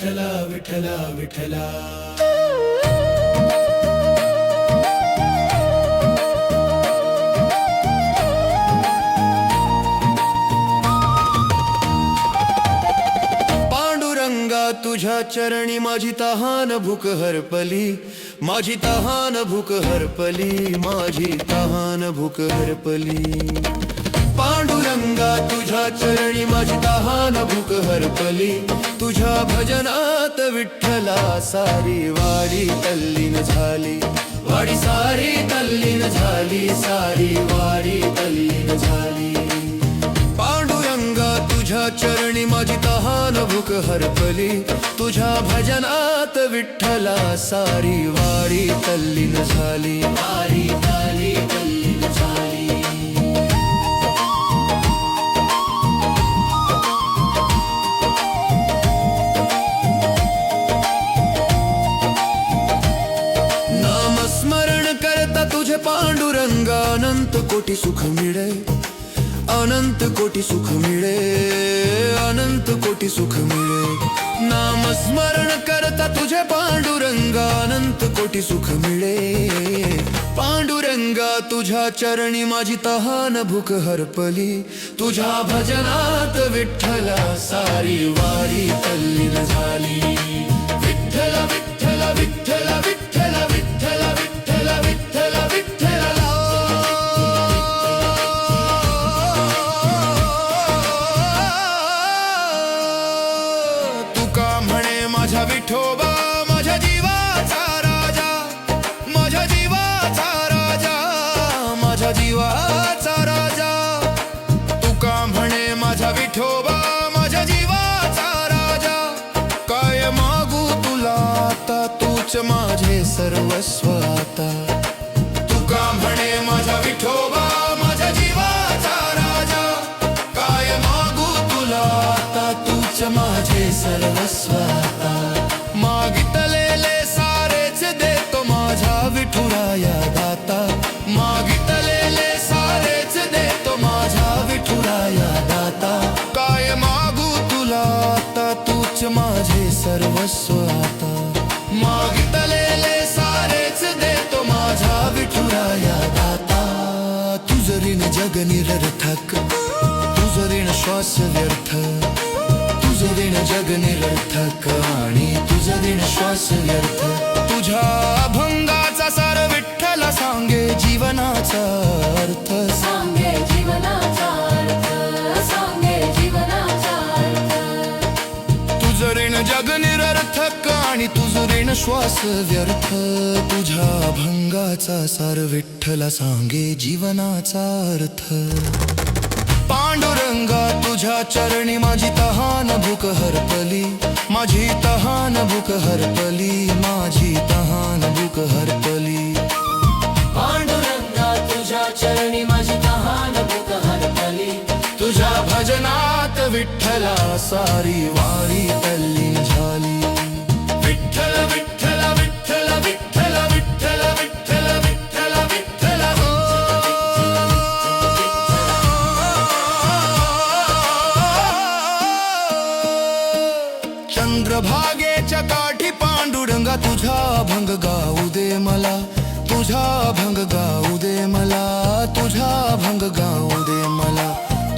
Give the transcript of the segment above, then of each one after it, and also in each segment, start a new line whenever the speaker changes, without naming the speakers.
विठला विठला विठला पांडुरंगा तुझ्या चरणी माझी तहान भूक हरपली. माझी तहान भूक हरपली माझी तहान भूक हरपली. गंगा तुझ्या चरणी माझी तहान भूक हरपली. तुझ्या भजनात विठ्ठला सारी वाडी तल्लीन झाली. वाडी सारी तल्लीन झाली सारी वाडी तल्लीन झाली. पांडुरंगा तुझ्या चरणी माझी तहान भूक हरपली. तुझ्या भजनात विठ्ठला सारी वाडी तल्लीन झाली. वारी कोटी सुख मिळे अनंत कोटी सुख मिळे अनंत कोटी सुख मिळे. नामस्मरण करता तुझे पांडुरंग अनंत कोटी सुख मिळे. पांडुरंगा तुझ्या चरणी माझी तहान भूक हरपली. तुझ्या भजनात विठ्ठला सारी वारी तल्लीन झाली. विठ्ठल विठ्ठल विठ्ठल विठोबा माझ्या जीवाचा राजा माझ्या जीवाचा राजा माझ्या जीवाचा राजा. तुका म्हणे माझ्या विठोबा माझ्या जीवाचा राजा. काय मागू तुला आता? तूच माझे सर्वस्व आता. तुका म्हणे माझ्या विठोबा माझ्या जीवाचा राजा. काय मागू तुला आता? तूच माझे सर्वस्व आता. विठुराया दाता. मागितलेले सारेच देतो माझ्या विठुराया दाता. काय मागू तुला आता? तूच माझे सर्वस्व आता. मागितलेले सारेच देतो माझ्या विठुराया दाता. तुझ ऋण जग निरर्थक तुझ ऋण श्वास व्यर्थ तुझ ऋण जग निरर्थक आणि तुझ ऋण श्वास व्यर्थ तुझ्या तुझ श्वास व्यर्थ तुझ्या भंगाचा सार विठ्ठला सांगे जीवनाचा अर्थ. पांडुरंगा तुझ्या चरणी माझी तहान भूक हरपली माझी तहान भूक हरपली माझी तहान भूक हरपली.
पांडुरंगा तुझ्या चरणी माझी तहान भूक हरपली
तुझ्या भजनात विठ्ठला सारी वारी तल्ली झाली. चंद्रभागेच्या काठी पांडुरंगा तुझा भंग गाऊ दे मला तुझा भंग गाऊ दे मला तुझा भंग गाऊ दे मला.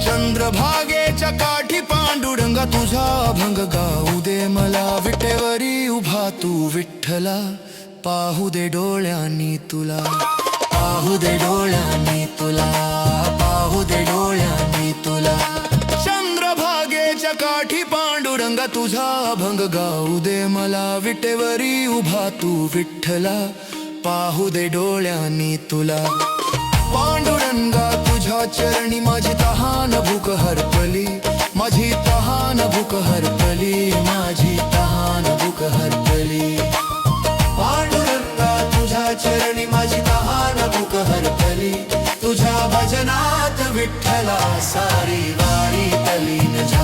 चंद्रभागेच्या काठी पांडुरंगा तुझा भंग गाऊ दे मला. विटेवरी तू विठ्ठला पाहू दे डोळ्यांनी तुला. पाहू दे डोळ्यांनी तुला. पाहू दे डोळ्यांनी तुला. चंद्रभागेच्या काठी पांडुरंगा तुझा भंग गाऊ दे मला. विटेवरी उभा तू विठ्ठला पाहू दे डोळ्यांनी तुला. पांडुरंगा तुझ्या चरणी माझी तहान भूक हरपली. माझी तहान भूक हरपली. विठ्ठला सारी वारी तली न जा